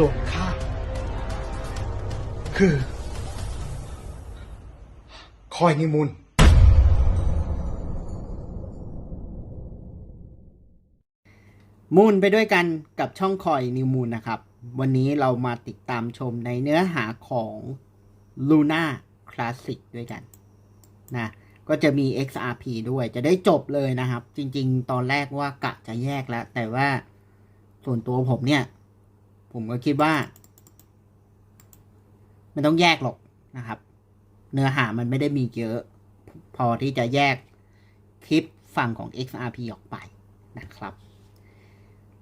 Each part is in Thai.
ส่วนข้าคือ คอยนิมุนมูนไปด้วยกันกับช่องคอยนิวมูนนะครับ วันนี้เรามาติดตามชมในเนื้อหาของ Luna Classic ด้วยกันนะก็จะมี XRP ด้วยจะได้จบเลยนะครับ จริง ๆ ตอนแรกว่ากะจะแยกแล้ว แต่ว่าส่วนตัวผมเนี่ย ผมก็คิดว่าไม่ต้องแยกหรอกนะครับ เนื้อหามันไม่ได้มีเยอะ พอที่จะแยกคลิปฝั่งของ XRP ออกไปนะครับ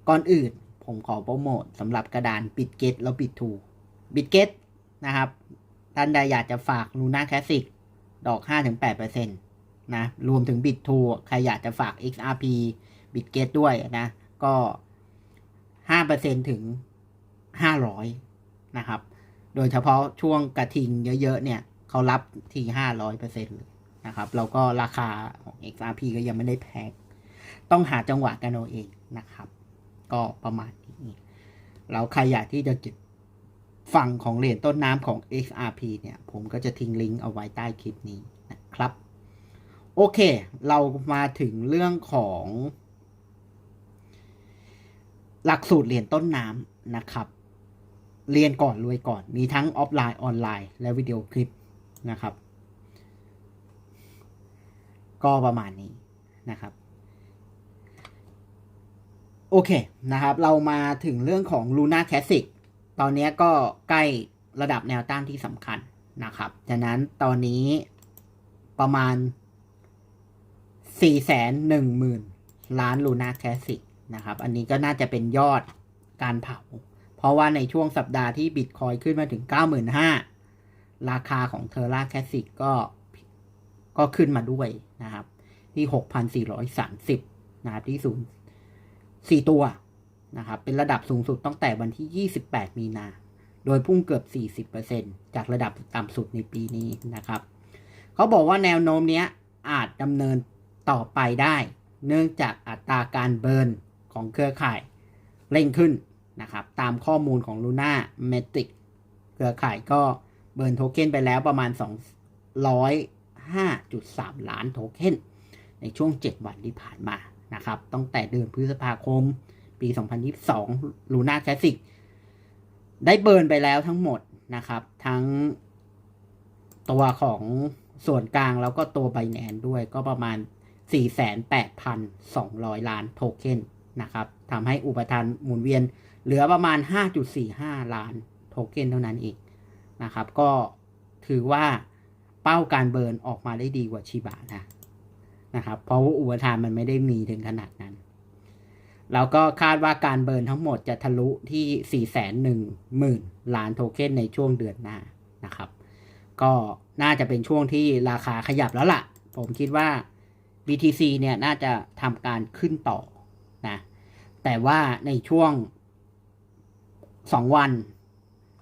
ก่อนอื่นผมขอโปรโมทสำหรับกระดานบิดเกตแล้วบิดทูบิดเกตนะครับ ท่านใดอยากจะฝาก Luna Classic ดอก 5-8%นะรวมถึงบิดทูใครอยากจะฝาก XRP บิดเกตด้วยนะ ก็ 5%ถึง 500นะครับ โดยเฉพาะช่วงกระทิงเยอะๆเนี่ยเขารับที500%เลยนะครับ แล้วก็ราคาของ XRP ก็ยังไม่ได้แพงต้องหาจังหวะกันเอาเองนะครับ ก็ประมาณนี้แล้วใครอยากที่จะเก็บฝั่งของเหรียญต้นน้ำของ XRP เนี่ย ผมก็จะทิ้งลิงก์เอาไว้ใต้คลิปนี้นะครับ โอเค เรามาถึงเรื่องของ หลักสูตรเหรียญต้นน้ำนะครับ เรียนก่อนรวยก่อน มีทั้งออฟไลน์ออนไลน์ และวิดีโอคลิปนะครับ ก็ประมาณนี้นะครับ โอเคนะครับ เรามาถึงเรื่องของ Luna Classic ตอนนี้ก็ใกล้ระดับแนวต้านที่สำคัญนะครับฉะนั้นตอนนี้ประมาณ 4 1 0 0 0 0 ล้าน Luna Classic นะครับ อันนี้ก็น่าจะเป็นยอดการเผา ราะว่าในช่วงสัปดาห์ที่บิตคอยขึ้นมาถึง 95,000 ราคาของ Terra Classic ก็ก็ขึ้นมาด้วยนะครับ ที่ 6,430 นะครับ ที่ศูนย์สี่ตัวนะครับ เป็นระดับสูงสุดตั้งแต่วันที่ 28 มีนา โดยพุ่งเกือบ 40%จากระดับต่ำสุดในปีนี้นะครับ เขาบอกว่าแนวโน้มเนี้ยอาจดำเนินต่อไปได้ เนื่องจากอัตราการเบิร์นของเครือข่ายเร่งขึ้น นะครับตามข้อมูลของ Luna Metric เครือข่ายก็เบิร์นโทเค็นไปแล้วประมาณ 205.3 ล้านโทเค็นในช่วง 7 วันที่ผ่านมานะครับตั้งแต่เดือนพฤษภาคม ปี 2022 Luna Classic ได้เบิร์นไปแล้วทั้งหมดนะครับ ทั้งตัวของส่วนกลางแล้วก็ตัวไบแนนด้วยก็ประมาณ 48,200 ล้านโทเค็นนะครับทำให้อุปทานหมุนเวียน เหลือประมาณ 5.45 ล้านโทเค็นเท่านั้นเองนะครับ ก็ถือว่าเป้าการเบิร์นออกมาได้ดีกว่าชิบะนะนะครับ เพราะว่าอุปทานมันไม่ได้มีถึงขนาดนั้น แล้วก็คาดว่าการเบิร์นทั้งหมดจะทะลุที่ 4 1 0 0 0 0 ล้านโทเค็นในช่วงเดือนหน้านะครับ ก็น่าจะเป็นช่วงที่ราคาขยับแล้วล่ะ ผมคิดว่า BTC เนี่ยน่าจะทำการขึ้นต่อนะ แต่ว่าในช่วง 2วัน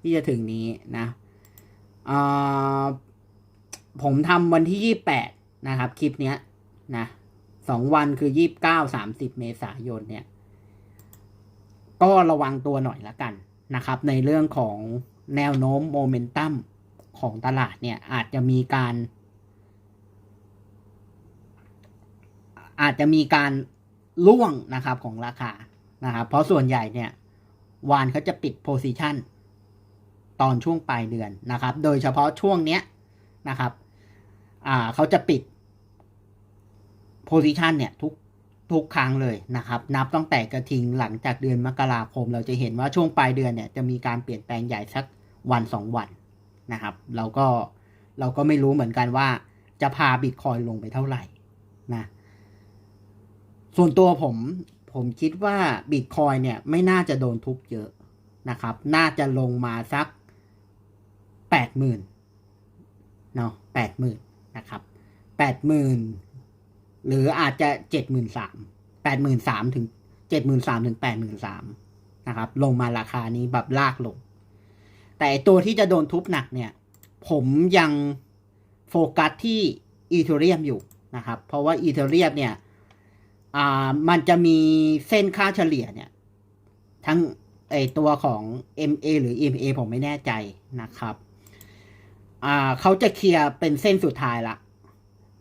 ที่จะถึงนี้นะผมทำวันที่28นะครับ คลิปเนี้ยนะสองวันคือยี่บเก้าสามสิบเมษายนเนี่ย ก็ระวังตัวหน่อยละกันนะครับ ในเรื่องของแนวโน้มโมเมนตัมของตลาดเนี่ย อาจจะมีการ อาจจะมีการล่วงนะครับของราคานะครับ เพราะส่วนใหญ่เนี่ย วานเขาจะปิดโพซิชันตอนช่วงปลายเดือนนะครับ โดยเฉพาะช่วงเนี้ยนะครับอ่าเขาจะปิดโพซิชันเนี่ยทุกทุกครั้งเลยนะครับ นับตั้งแต่กระทิงหลังจากเดือนมกราคม เราจะเห็นว่าช่วงปลายเดือนเนี่ยจะมีการเปลี่ยนแปลงใหญ่สักวันสองวันนะครับ เราก็เราก็ไม่รู้เหมือนกันว่าจะพาบิตคอยลงไปเท่าไหร่นะส่วนตัวผม ผมคิดว่าบิตคอยเนี่ยไม่น่าจะโดนทุบเยอะนะครับ น่าจะลงมาสักแปดหมื่นเนาะแปดหมื่นนะครับแปดหมื่นหรืออาจจะเจ็ดหมื่นสามแปดหมื่นสามถึงเจ็ดหมื่นสามถึงแปดหมื่นสามนะครับ ลงมาราคานี้แบบลากลง แต่ตัวที่จะโดนทุบหนักเนี่ย ผมยังโฟกัสที่อีเทเรียมอยู่นะครับ เพราะว่าอีเทเรียมเนี่ย อ่ามันจะมีเส้นค่าเฉลี่ยเนี่ย ทั้งไอตัวของ MA หรือ EMA ผมไม่แน่ใจนะครับอ่าเขาจะเคลียร์เป็นเส้นสุดท้ายละ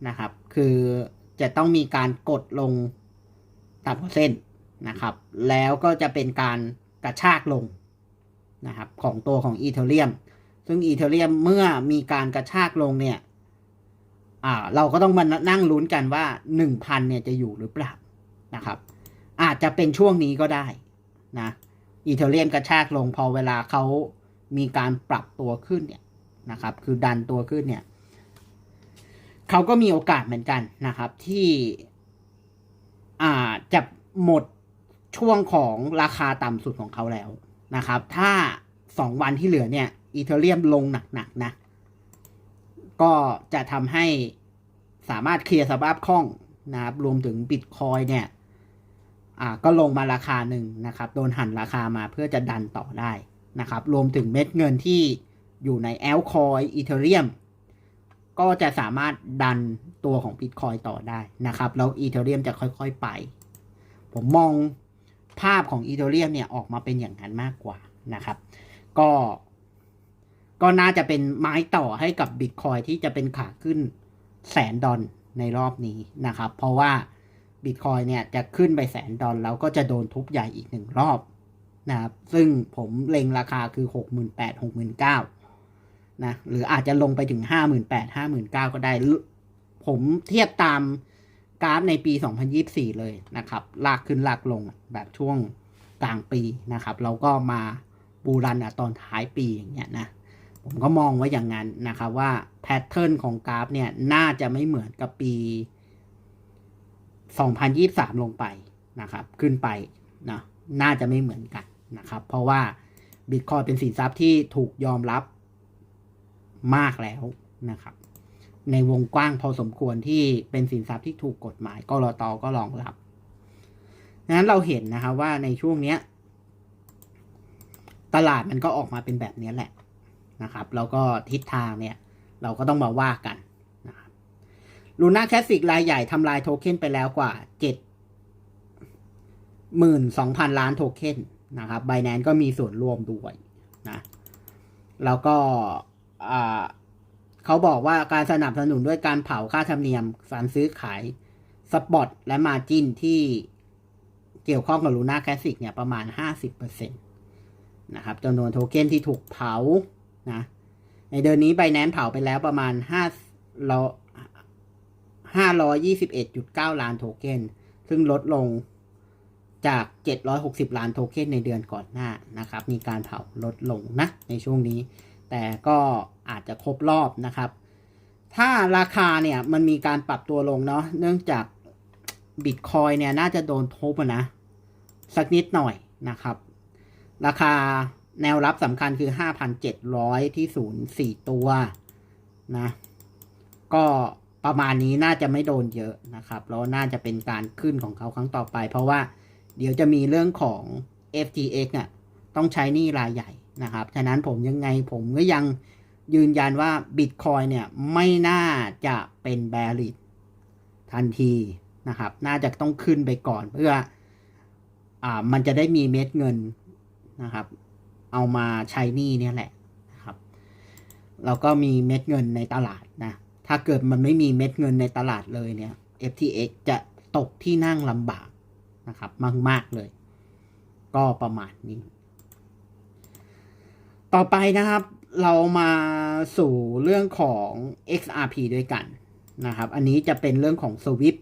นะครับ คือจะต้องมีการกดลงต่ำกว่าเส้นนะครับ แล้วก็จะเป็นการกระชากลงนะครับของตัวของอีเทเรียม ซึ่งอีเทเรียมเมื่อมีการกระชากลงเนี่ย อ่า เราก็ต้องมานั่งลุ้นกันว่าหนึ่งพันเนี่ยจะอยู่หรือเปล่า นะครับ อาจจะเป็นช่วงนี้ก็ได้นะอีเทเรียมกระชากลงพอเวลาเขามีการปรับตัวขึ้นเนี่ยนะครับคือดันตัวขึ้นเนี่ยเขาก็มีโอกาสเหมือนกันนะครับที่อาจจะหมดช่วงของราคาต่ำสุดของเขาแล้วนะครับ ถ้าสองวันที่เหลือเนี่ยอีเทเรียมลงหนักๆนะ ก็จะทำให้สามารถเคลียร์สภาพคล่องนะครับรวมถึงบิตคอยเนี่ย อ่าก็ลงมาราคาหนึ่งนะครับ โดนหันราคามาเพื่อจะดันต่อได้นะครับ รวมถึงเม็ดเงินที่อยู่ในแอลคอยอีเทเรียมก็จะสามารถดันตัวของบิตคอยต่อได้นะครับ แล้วอีเทเรียมจะค่อยๆไป ผมมองภาพของอีเทเรียมเนี่ยออกมาเป็นอย่างนั้นมากกว่านะครับ ก็ก็น่าจะเป็นไม้ต่อให้กับบิตคอยที่จะเป็นขาขึ้นแสนดอลในรอบนี้นะครับ เพราะว่า บิตคอยเนี่ยจะขึ้นไปแสนดอลแล้วก็จะโดนทุบใหญ่อีกหนึ่งรอบนะครับซึ่งผมเล็งราคาคือหกหมื่นแปดหกหมื่นเก้านะหรืออาจจะลงไปถึงห้าหมื่นแปดห้าหมื่นเก้าก็ได้ ผมเทียบตามกราฟในปี 2024 เลยนะครับ ลากขึ้นลากลงแบบช่วงกลางปีนะครับ แล้วก็มาบูรันอะตอนท้ายปีอย่างเงี้ยนะ ผมก็มองไว้อย่างนั้นนะครับว่าแพทเทิร์นของกราฟเนี่ย น่าจะไม่เหมือนกับปี 2023 ลงไปนะครับ ขึ้นไปนะน่าจะไม่เหมือนกันนะครับ เพราะว่าบิตคอยเป็นสินทรัพย์ที่ถูกยอมรับมากแล้วนะครับ ในวงกว้างพอสมควรที่เป็นสินทรัพย์ที่ถูกกฎหมายกรตก็รองรับดังนั้นเราเห็นนะครับว่าในช่วงเนี้ย ตลาดมันก็ออกมาเป็นแบบนี้แหละนะครับ แล้วก็ทิศทางเนี่ย เราก็ต้องมาว่ากัน ลูน่าแคสสิกรายใหญ่ทำลายโทเค็นไปแล้วกว่าเจ็ดหมื่นสองพันล้านโทเค็นนะครับไบแนนก็มีส่วนร่วมด้วยนะ แล้วก็เขาบอกว่าการสนับสนุนด้วยการเผาค่าธรรมเนียมการซื้อขายสปอตและมาจินที่เกี่ยวข้องกับลูน่าแคสสิกเนี่ยประมาณ 50%นะครับจำนวนโทเค็นที่ถูกเผานะในเดือนนี้ไบแนนเผาไปแล้วประมาณ5เรา 521.9 ล้านโทเค็น ซึ่งลดลงจาก 760 ล้านโทเค็นในเดือนก่อนหน้านะครับ มีการเผาลดลงนะในช่วงนี้ แต่ก็อาจจะครบรอบนะครับ ถ้าราคาเนี่ยมันมีการปรับตัวลงเนาะ เนื่องจากบิตคอยเนี่ยน่าจะโดนทุบนะ สักนิดหน่อยนะครับ ราคาแนวรับสำคัญคือ 5,700 ที่ศูนย์สี่ตัวนะ ก็ ประมาณนี้น่าจะไม่โดนเยอะนะครับแล้วน่าจะเป็นการขึ้นของเขาครั้งต่อไป เพราะว่าเดี๋ยวจะมีเรื่องของ FTX อะต้องใช้หนี้รายใหญ่นะครับ ฉะนั้นผมยังไงผมก็ยังยืนยันว่า Bitcoin เนี่ยไม่น่าจะเป็นแบริดทันทีนะครับ น่าจะต้องขึ้นไปก่อนเพื่ออ่ามันจะได้มีเม็ดเงินนะครับ เอามาใช้หนี้เนี่ยแหละนะครับ แล้วก็มีเม็ดเงินในตลาดนะ ถ้าเกิดมันไม่มีเม็ดเงินในตลาดเลยเนี่ย FTX จะตกที่นั่งลำบากนะครับมากๆเลย ก็ประมาณนี้ ต่อไปนะครับเรามาสู่เรื่องของ XRP ด้วยกันนะครับ อันนี้จะเป็นเรื่องของ Swift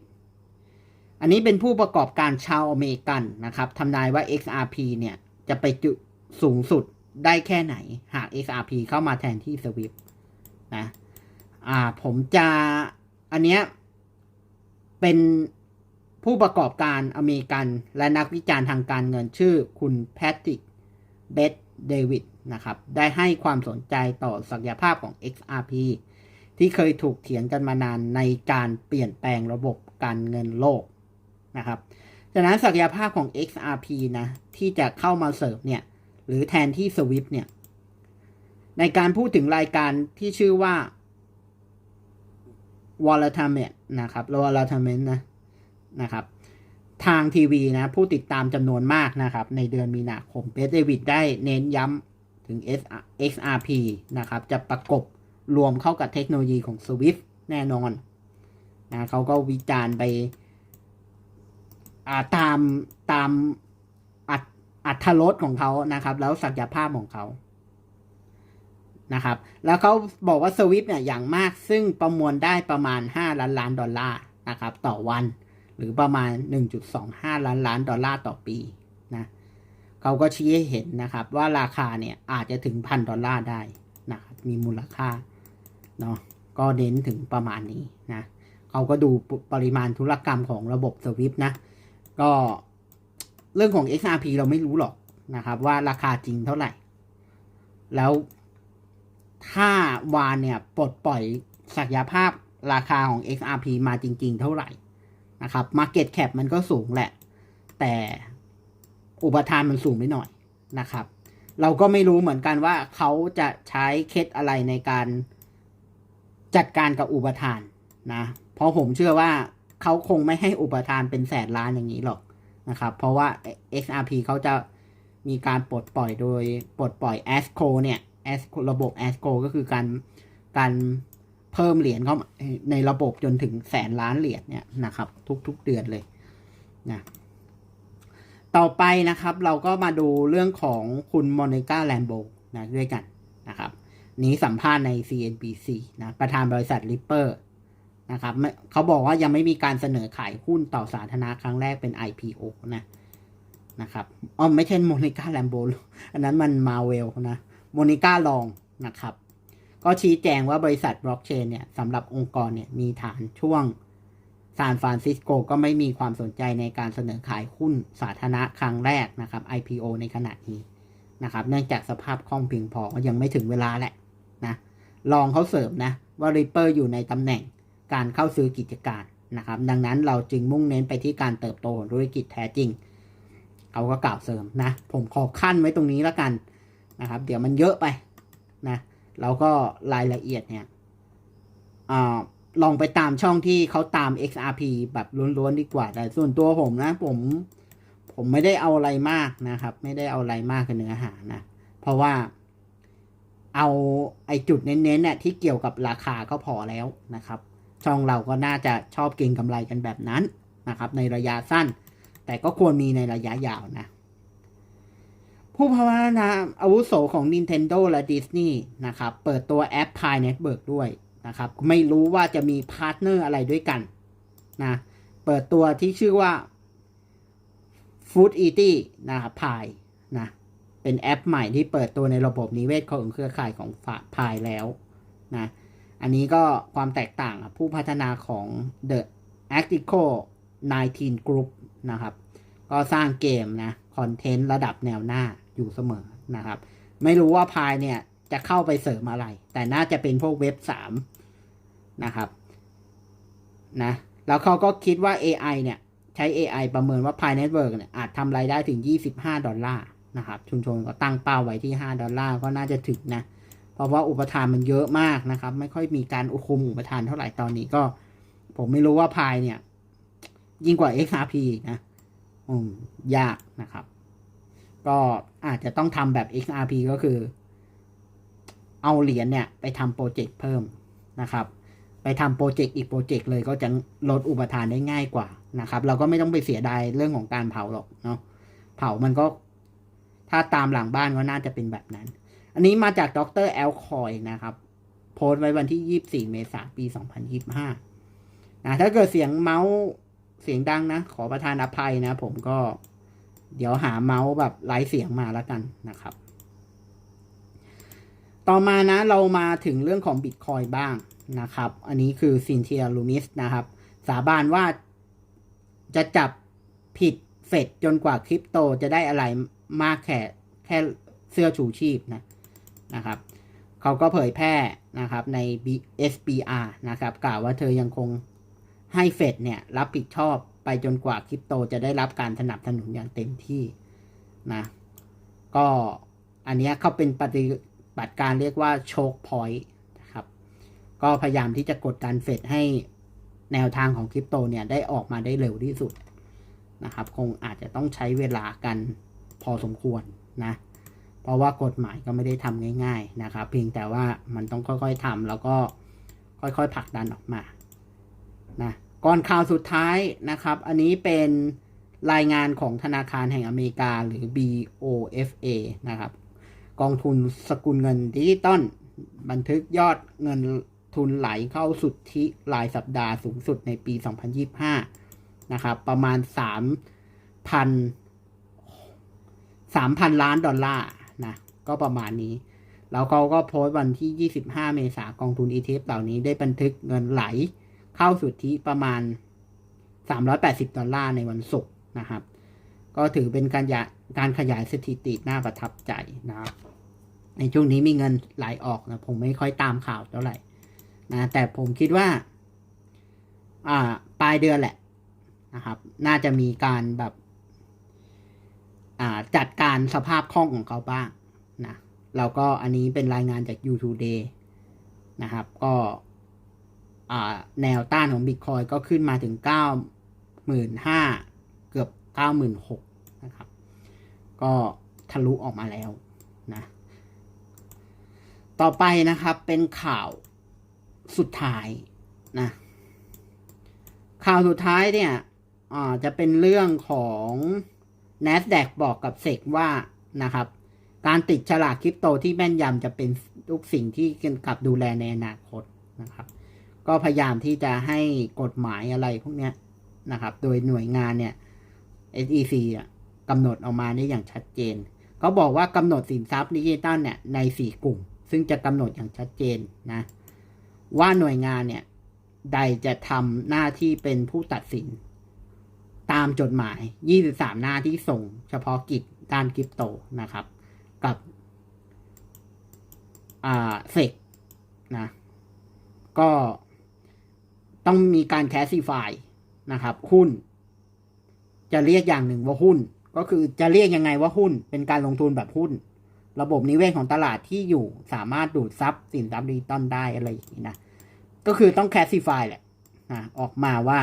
อันนี้เป็นผู้ประกอบการชาวอเมริกันนะครับทำนายว่า XRP เนี่ย จะไปจุสูงสุดได้แค่ไหน หาก XRP เข้ามาแทนที่ Swift นะ อ่าผมจะอันเนี้ยเป็นผู้ประกอบการอเมริกัน และนักวิจารณ์ทางการเงินชื่อคุณแพทริกเบธเดวิดนะครับ ได้ให้ความสนใจต่อศักยภาพของ XRP ที่เคยถูกเถียงกันมานานในการเปลี่ยนแปลงระบบการเงินโลกนะครับฉะนั้นศักยภาพของ XRP นะ ที่จะเข้ามาเสิร์ฟเนี่ย หรือแทนที่ Swift เนี่ย ในการพูดถึงรายการที่ชื่อว่า v o l a t i l e นะครับ v o l a t i l e นะนะครับ ทางทีวีนะ ผู้ติดตามจำนวนมากนะครับ ในเดือนมีนาคมเบสเดวิดได้เน้นย้ำถึง XRP นะครับ จะประกบรวมเข้ากับเทคโนโลยีของ Swift แน่นอนนะเขาก็วิจารณ์ไปาตามตามอัตอัตรสของเขานะครับ แล้วศักยภาพของเขา นะครับ แล้วเขาบอกว่าสวิฟเนี่ยอย่างมากซึ่งประมวลได้ประมาณ 5 ล้านล้านดอลลาร์นะครับต่อวัน หรือประมาณ 1.25 ล้านล้านดอลลาร์ต่อปีนะเขาก็ชี้ให้เห็นนะครับว่าราคาเนี่ยอาจจะถึงพันดอลลาร์ได้นะครับมีมูลค่าเนาะก็เน้นถึงประมาณนี้นะเขาก็ดูปริมาณธุรกรรมของระบบสวิฟนะก็เรื่องของ XRP เราไม่รู้หรอกนะครับว่าราคาจริงเท่าไหร่ แล้ว ถ้าวานเนี่ยปลดปล่อยศักยภาพราคาของ XRP มาจริง ๆ เท่าไหร่นะครับ Market Cap มันก็สูงแหละ แต่อุปทานมันสูงไปหน่อยนะครับ เราก็ไม่รู้เหมือนกันว่าเขาจะใช้เคล็ดอะไรในการจัดการกับอุปทานนะ เพราะผมเชื่อว่าเขาคงไม่ให้อุปทานเป็นแสนล้านอย่างนี้หรอกนะครับ เพราะว่า XRP เขาจะมีการปลดปล่อยโดยปลดปล่อย ASCO เนี่ย ASCO ระบบ ASCO ก็คือการการเพิ่มเหรียญเข้าในระบบจนถึงแสนล้านเหรียญเนี่ยนะครับ ทุกๆเดือนเลยนะต่อไปนะครับเราก็มาดูเรื่องของคุณมอนิก้าแลมโบนะด้วยกันนะครับ นี้สัมภาษณ์ใน CNBC นะประธานบริษัท Ripper นะครับเขาบอกว่ายังไม่มีการเสนอขายหุ้นต่อสาธารณะครั้งแรกเป็น IPO นะนะครับอ๋อไม่ใช่โมนิก้าแลมโบอันนั้นมันมาเวลนะ โมนิก้าลองนะครับ ก็ชี้แจงว่าบริษัทบล็อกเชนเนี่ยสำหรับองค์กรเนี่ยมีฐานช่วงซานฟรานซิสโกก็ไม่มีความสนใจในการเสนอขายหุ้นสาธารณะครั้งแรกนะครับ IPO ในขณะนี้นะครับ เนื่องจากสภาพคล่องเพียงพอยังไม่ถึงเวลาแหละนะลองเขาเสริมนะว่า Ripper อยู่ในตำแหน่งการเข้าซื้อกิจการนะครับ ดังนั้นเราจึงมุ่งเน้นไปที่การเติบโตของธุรกิจแท้จริง เขาก็กล่าวเสริมนะ ผมขอขั้นไว้ตรงนี้แล้วกัน นะครับ เดี๋ยวมันเยอะไปนะแล้วก็รายละเอียดเนี่ยอลองไปตามช่องที่เขาตาม XRP แบบล้วนๆดีกว่า แต่ส่วนตัวผมนะ ผมผมไม่ได้เอาอะไรมากนะครับ ไม่ได้เอาอะไรมากกับเนื้อหานะเพราะว่าเอาไอจุดเน้นๆเนี่ยที่เกี่ยวกับราคาก็พอแล้วนะครับ ช่องเราก็น่าจะชอบเก็งกำไรกันแบบนั้นนะครับ ในระยะสั้น แต่ก็ควรมีในระยะยาวนะ ผู้พัฒนาอาวุโสของ Nintendo และ Disney นะครับ เปิดตัวแอป Pi Network ด้วยนะครับ ไม่รู้ว่าจะมีพาร์ทเนอร์อะไรด้วยกันนะ เปิดตัวที่ชื่อว่า Food Eaty นะครับ Pi นะ เป็นแอปใหม่ที่เปิดตัวในระบบนิเวศของเครือข่ายของพายแล้วนะ อันนี้ก็ความแตกต่างผู้พัฒนาของ The Actico 19 Group นะครับ ก็สร้างเกมนะคอนเทนต์ระดับแนวหน้าอยู่เสมอนะครับ ไม่รู้ว่าพายเนี่ยจะเข้าไปเสริมอะไร แต่น่าจะเป็นพวกเว็บสามนะครับนะแล้วเขาก็คิดว่า AI เนี่ยใช้ AI ประเมินว่า Pi Network เนี่ยอาจทำรายได้ถึง 25 ดอลลาร์นะครับชุมชนก็ตั้งเป้าไว้ที่ 5 ดอลลาร์ก็น่าจะถึงนะ เพราะว่าอุปทานมันเยอะมากนะครับ ไม่ค่อยมีการอุคุมอุปทานเท่าไหร่ตอนนี้ก็ ผมไม่รู้ว่าพายเนี่ย ยิ่งกว่า XRP นะ ยากนะครับ ก็อาจจะต้องทำแบบ XRP ก็คือ เอาเหรียญเนี่ยไปทำโปรเจกต์เพิ่มนะครับ ไปทำโปรเจกต์อีกโปรเจกต์เลยก็จะลดอุปทานได้ง่ายกว่านะครับ เราก็ไม่ต้องไปเสียดายเรื่องของการเผาหรอกเนาะเผามันก็ ถ้าตามหลังบ้านก็น่าจะเป็นแบบนั้น อันนี้มาจากดรแอลคอยนะครับ โพสต์ไว้วันที่ 24 เมษายนปี 2025นะถ้าเกิดเสียงเมาส์ เสียงดังนะ ขอประทานอภัยนะ ผมก็เดี๋ยวหาเมาส์แบบไร้เสียงมาแล้วกันนะครับ ต่อมานะเรามาถึงเรื่องของบิตคอยบ้างนะครับ อันนี้คือซินเทียลูมิสนะครับ สาบานว่าจะจับผิดเฟดจนกว่าคริปโตจะได้อะไรมากแค่แค่เสื้อชูชีพนะนะครับเขาก็เผยแพร่นะครับใน SBR นะครับ กล่าวว่าเธอยังคง ให้เฟดเนี่ยรับผิดชอบไปจนกว่าคริปโตจะได้รับการสนับสนุนอย่างเต็มที่นะก็อันนี้เขาเป็นปฏิบัติการเรียกว่าโชคพอยต์นะครับ ก็พยายามที่จะกดดันเฟดให้แนวทางของคริปโตเนี่ยได้ออกมาได้เร็วที่สุดนะครับ คงอาจจะต้องใช้เวลากันพอสมควรนะ เพราะว่ากฎหมายก็ไม่ได้ทำง่าย ๆ นะครับ เพียงแต่ว่ามันต้องค่อยๆทำแล้วก็ค่อยๆผลักดันออกมา นะก่อนข่าวสุดท้ายนะครับ อันนี้เป็นรายงานของธนาคารแห่งอเมริกาหรือ BOFA นะครับ กองทุนสกุลเงินดิจิตอลบันทึกยอดเงินทุนไหลเข้าสุทธิรายสัปดาห์สูงสุดในปี 2025 นะครับ ประมาณ 3,000 3,000 ล้านดอลลาร์นะ ก็ประมาณนี้ แล้วเขาก็โพสต์วันที่ 25 เมษากองทุน ETF เหล่านี้ได้บันทึกเงินไหล เข้าสุทธิประมาณ 380 ดอลลาร์ในวันศุกร์นะครับ ก็ถือเป็นการยะการขยายสถิติน่าประทับใจนะครับ ในช่วงนี้มีเงินไหลออกนะผมไม่ค่อยตามข่าวเท่าไหร่นะแต่ผมคิดว่าอ่าปลายเดือนแหละนะครับ น่าจะมีการแบบอ่าจัดการสภาพคล่องของเขาบ้างนะแล้วก็อันนี้เป็นรายงานจาก YouTube Day นะครับ ก็ แนวต้านของ Bitcoin ก็ขึ้นมาถึง 95,000 เกือบ 96,000 นะครับ ก็ทะลุออกมาแล้วนะ ต่อไปนะครับเป็นข่าวสุดท้ายนะ ข่าวสุดท้ายเนี่ยจะเป็นเรื่องของ NASDAQ บอกกับเซกว่านะครับ การติดฉลากคริปโตที่แม่นยำจะเป็นทุกสิ่งที่เกี่ยวกับดูแลในอนาคตนะครับ ก็พยายามที่จะให้กฎหมายอะไรพวกนี้นะครับ โดยหน่วยงานเนี่ย SEC อะกำหนดออกมาได้อย่างชัดเจนเขาบอกว่ากำหนดสินทรัพย์ดิจิตอลเนี่ยใน 4 กลุ่ม ซึ่งจะกำหนดอย่างชัดเจนนะ ว่าหน่วยงานเนี่ย ใดจะทำหน้าที่เป็นผู้ตัดสิน ตามจดหมาย 23 หน้าที่ส่ง เฉพาะกิจด้านคริปโตนะครับ กับอ่าเซกนะ ก็ ต้องมีการแคสซิฟายนะครับ หุ้น จะเรียกอย่างหนึ่งว่าหุ้น ก็คือจะเรียกยังไงว่าหุ้น เป็นการลงทุนแบบหุ้น ระบบนิเวศของตลาดที่อยู่สามารถดูดซับสินทรัพย์ดิจิตอลได้อะไรอย่างนี้นะ ก็คือต้องแคสซิฟายแหละนะออกมาว่า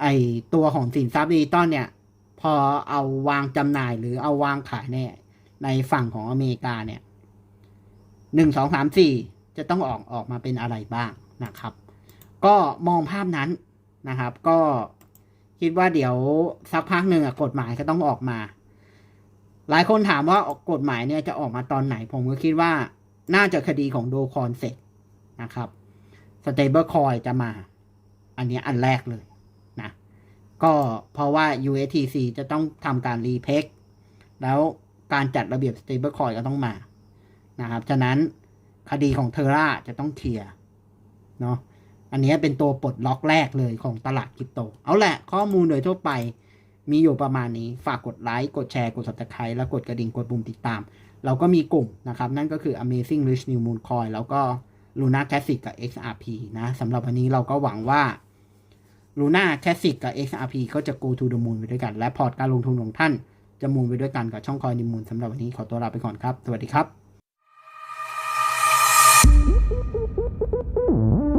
ไอตัวของสินทรัพย์ดิจิตอลเนี่ย พอเอาวางจำหน่ายหรือเอาวางขายเนในฝั่งของอเมริกาเนี่ยหนึ่งสองสามสี่จะต้องออกออกมาเป็นอะไรบ้างนะครับ ก็มองภาพนั้นนะครับ ก็คิดว่าเดี๋ยวสักพักหนึ่งกฎหมายก็ต้องออกมา หลายคนถามว่าออกกฎหมายเนี่ยจะออกมาตอนไหน ผมก็คิดว่าน่าจะคดีของโดคอนเสร็จนะครับสเตเบิลคอยจะมา อันนี้อันแรกเลยนะก็เพราะว่า USTC จะต้องทำการรีเพกแล้วการจัดระเบียบ stablecoin ก็ต้องมานะครับ ฉะนั้นคดีของเทอร่าจะต้องเคลียร์เนาะ อันนี้เป็นตัวปลดล็อกแรกเลยของตลาดคริปโต เอาแหละข้อมูลโดยทั่วไปมีอยู่ประมาณนี้ ฝากกดไลค์ กดแชร์ กด subscribe แล้วกดกระดิ่ง กดปุ่มติดตาม เราก็มีกลุ่มนะครับ นั่นก็คือ Amazing Rich New Moon Coin แล้วก็ Luna Classic กับ XRP นะสำหรับวันนี้เราก็หวังว่า Luna Classic กับ XRP ก็จะ go to the moon ไปด้วยกัน และพอร์ตการลงทุนของท่าน จะมูนไปด้วยกันกับช่องคอยนิมูลสำหรับวันนี้ขอตัวลาไปก่อนครับ สวัสดีครับ